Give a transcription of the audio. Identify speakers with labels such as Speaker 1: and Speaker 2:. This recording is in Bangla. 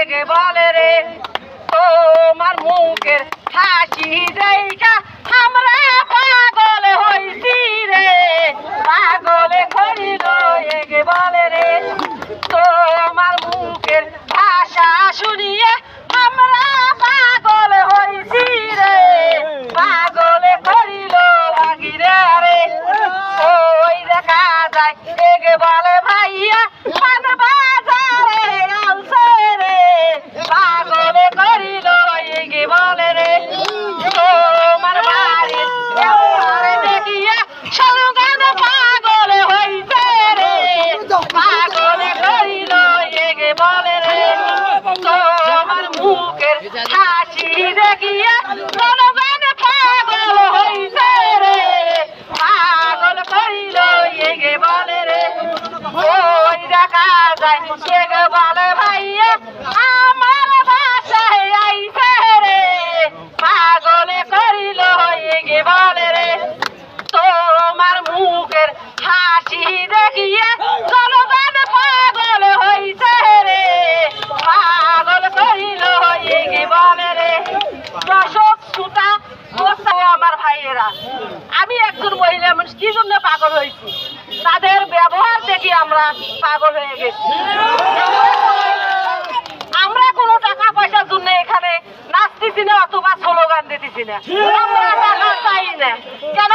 Speaker 1: লেগে বলে রে তোমার মুখের হাসি দেইটা পাগল কইল এগে বলে রে। ওই দেখা যায় মানুষ কি জন্য পাগল হয়েছি? তাদের ব্যবহার দেখি আমরা পাগল হয়ে গেছি। আমরা কোনো টাকা পয়সার জন্য এখানে নাচতেছি না অথবা স্লোগান দিতেছি না। আমরা টাকা চাই না। কেন